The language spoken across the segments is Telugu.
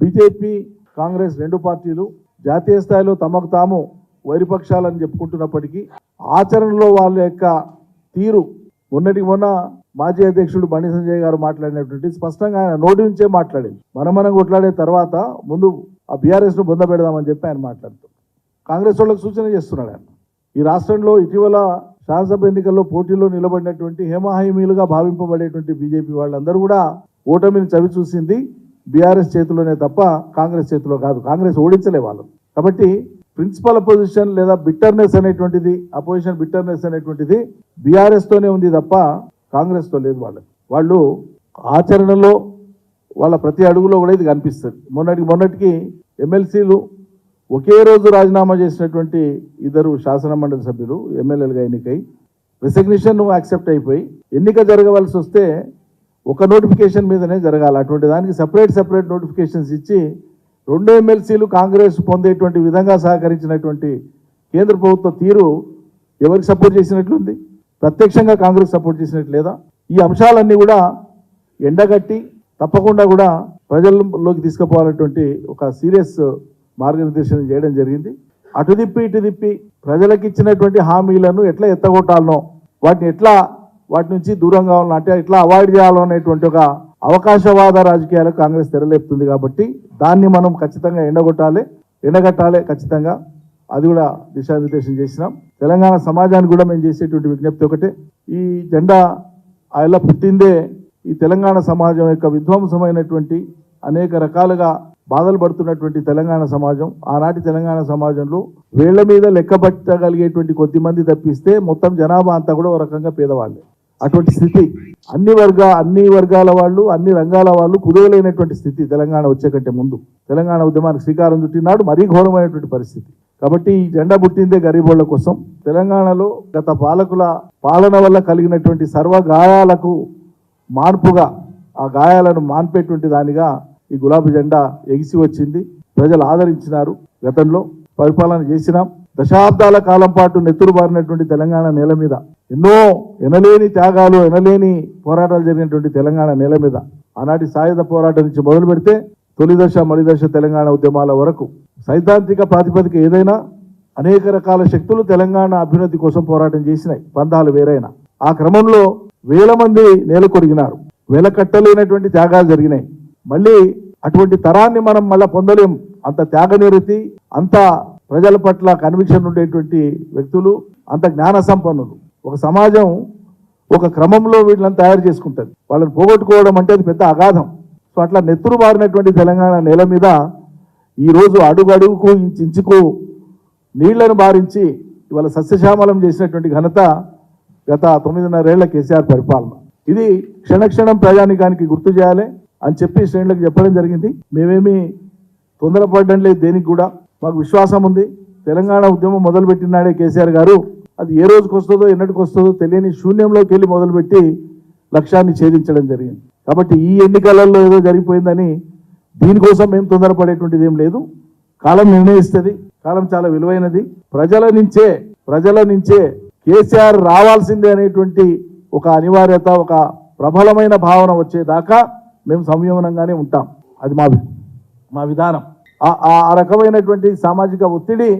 బీజేపీ కాంగ్రెస్ రెండు పార్టీలు జాతీయ స్థాయిలో తమకు తాము వైరుపక్షాలని చెప్పుకుంటున్నప్పటికీ ఆచరణలో వాళ్ళ యొక్క తీరు మొన్నటికి మొన్న మాజీ అధ్యక్షుడు బండి సంజయ్ గారు మాట్లాడినటువంటి స్పష్టంగా ఆయన నోటి నుంచే మాట్లాడేది మనం మనం కొట్లాడే తర్వాత ముందు ఆ బీఆర్ఎస్ను బొంద పెడదామని చెప్పి ఆయన మాట్లాడుతూ కాంగ్రెస్ వాళ్ళకు సూచన చేస్తున్నాడు ఆయన. ఈ రాష్ట్రంలో ఇటీవల శాసనసభ ఎన్నికల్లో పోటీలో నిలబడినటువంటి హేమహాయిమీలుగా భావింపబడేటువంటి బీజేపీ వాళ్ళందరూ కూడా ఓటమిని చవి చూసింది బీఆర్ఎస్ చేతిలోనే తప్ప కాంగ్రెస్ చేతిలో కాదు. కాంగ్రెస్ ఓడించలే వాళ్ళు. కాబట్టి ప్రిన్సిపల్ అపోజిషన్ లేదా బిట్టర్నెస్ అనేటువంటిది అపోజిషన్ బిట్టర్నెస్ అనేటువంటిది బీఆర్ఎస్తోనే ఉంది తప్ప కాంగ్రెస్తో లేదు వాళ్ళకి వాళ్ళు ఆచరణలో వాళ్ళ ప్రతి అడుగులో కూడా ఇది కనిపిస్తుంది. మొన్నటికి మొన్నటికి ఎమ్మెల్సీలు ఒకే రోజు రాజీనామా చేసినటువంటి ఇద్దరు శాసనమండలి సభ్యులు ఎమ్మెల్యేలుగా ఎన్నికై రిసగ్నిషన్ యాక్సెప్ట్ అయిపోయి ఎన్నిక జరగవలసి వస్తే ఒక నోటిఫికేషన్ మీదనే జరగాలి. అటువంటి దానికి సపరేట్ సపరేట్ నోటిఫికేషన్స్ ఇచ్చి రెండు ఎమ్మెల్సీలు కాంగ్రెస్ పొందేటువంటి విధంగా సహకరించినటువంటి కేంద్ర ప్రభుత్వ తీరు ఎవరికి సపోర్ట్ చేసినట్లుంది? ప్రత్యక్షంగా కాంగ్రెస్ సపోర్ట్ చేసినట్లు లేదా? ఈ అంశాలన్నీ కూడా ఎండగట్టి తప్పకుండా కూడా ప్రజల్లోకి తీసుకుపోవాలన్నటువంటి ఒక సీరియస్ మార్గనిర్దేశం చేయడం జరిగింది. అటు తిప్పి ఇటు తిప్పి ప్రజలకు ఇచ్చినటువంటి హామీలను ఎట్లా ఎత్తగొట్టాలనో వాటిని ఎట్లా వాటి నుంచి దూరంగా ఉండాలి. ఇట్లా అవాయిడ్ చేయాలనేటువంటి ఒక అవకాశవాద రాజకీయాలకు కాంగ్రెస్ తెరలేపుతుంది కాబట్టి దాన్ని మనం ఖచ్చితంగా ఎండగొట్టాలి. ఎండగట్టాలి ఖచ్చితంగా. అది కూడా దిశానిర్దేశం చేసినాం. తెలంగాణ సమాజానికి కూడా మేము చేసేటువంటి విజ్ఞప్తి ఒకటే. ఈ జెండా ఆయన పుట్టిందే ఈ తెలంగాణ సమాజం యొక్క విధ్వంసమైనటువంటి అనేక రకాలుగా బాధలు పడుతున్నటువంటి తెలంగాణ సమాజం ఆనాటి తెలంగాణ సమాజంలో వేళ్ళ మీద లెక్కబట్టగలిగేటువంటి కొద్ది మంది తప్పిస్తే మొత్తం జనాభా అంతా కూడా ఒక రకంగా పేదవాళ్ళే. అటువంటి స్థితి. అన్ని వర్గ అన్ని వర్గాల వాళ్ళు అన్ని రంగాల వాళ్ళు కుదవలేనటువంటి స్థితి తెలంగాణ వచ్చే కంటే ముందు. తెలంగాణ ఉద్యమానికి శ్రీకారం చుట్టినాడు మరీ ఘోరమైనటువంటి పరిస్థితి. కాబట్టి ఈ జెండా పుట్టిందే గరీబోళ్ళ కోసం. తెలంగాణలో గత పాలకుల పాలన వల్ల కలిగినటువంటి సర్వ గాయాలకు మార్పుగా ఆ గాయాలను మాన్పేటువంటి దానిగా ఈ గులాబీ జెండా ఎగిసి వచ్చింది. ప్రజలు ఆదరించినారు గతంలో. పరిపాలన చేసినాం. దశాబ్దాల కాలం పాటు నెత్తురుబారినటువంటి తెలంగాణ నేల మీద ఎన్నో ఎనలేని త్యాగాలు ఎనలేని పోరాటాలు జరిగినటువంటి తెలంగాణ నేల మీద ఆనాటి సాయుధ పోరాటం నుంచి మొదలు పెడితే తొలిదశ మలిదశ తెలంగాణ ఉద్యమాల వరకు సైద్ధాంతిక ప్రాతిపదిక ఏదైనా అనేక రకాల శక్తులు తెలంగాణ అభ్యున్నతి కోసం పోరాటం చేసినాయి. పందాలు వేరైనా. ఆ క్రమంలో వేల మంది నేల కొరిగినారు. వేల కట్టలేనటువంటి త్యాగాలు జరిగినాయి. మళ్ళీ అటువంటి తరాన్ని మనం మళ్ళా పొందలేం. అంత త్యాగనిరతి అంత ప్రజల పట్ల కన్విక్షన్ ఉండేటువంటి వ్యక్తులు అంత జ్ఞాన సంపన్నులు. ఒక సమాజం ఒక క్రమంలో వీళ్ళని తయారు చేసుకుంటుంది. వాళ్ళని పోగొట్టుకోవడం అంటే అది పెద్ద అగాధం. సో అట్లా నెత్తురు బారినటువంటి తెలంగాణ నేల మీద ఈరోజు అడుగడుగుకు అడుగు ఇంచుకు నీళ్ళను బారించి ఇవాళ సస్యశ్యామలం చేసినటువంటి ఘనత గత తొమ్మిదిన్నరేళ్ళ కేసీఆర్ పరిపాలన. ఇది క్షణక్షణం ప్రజానికానికి గుర్తు చేయాలి అని చెప్పి శ్రేణులకు చెప్పడం జరిగింది. మేమేమి తొందరపడడం లేదు దేనికి కూడా. మాకు విశ్వాసం ఉంది. తెలంగాణ ఉద్యమం మొదలుపెట్టినాడే కేసీఆర్ గారు. అది ఏ రోజుకి వస్తుందో ఎన్నటికి వస్తుందో తెలియని శూన్యంలోకి వెళ్ళి మొదలుపెట్టి లక్ష్యాన్ని ఛేదించడం జరిగింది. కాబట్టి ఈ ఎన్నికలలో ఏదో జరిగిపోయిందని దీనికోసం మేము తొందరపడేటువంటిది ఏం లేదు. కాలం నిర్ణయిస్తుంది. కాలం చాలా విలువైనది. ప్రజల నుంచే ప్రజల నుంచే కేసీఆర్ రావాల్సిందే అనేటువంటి ఒక అనివార్యత ఒక ప్రబలమైన భావన వచ్చేదాకా మేము సంయమనంగానే ఉంటాం. అది మా మా విధానం. ఆ రకమైనటువంటి సామాజిక ఒత్తిడి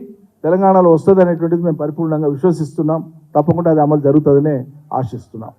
తెలంగాణలో వస్తుంది అనేటువంటిది మేము పరిపూర్ణంగా విశ్వసిస్తున్నాం. తప్పకుండా అది అమలు జరుగుతుందనే ఆశిస్తున్నాం.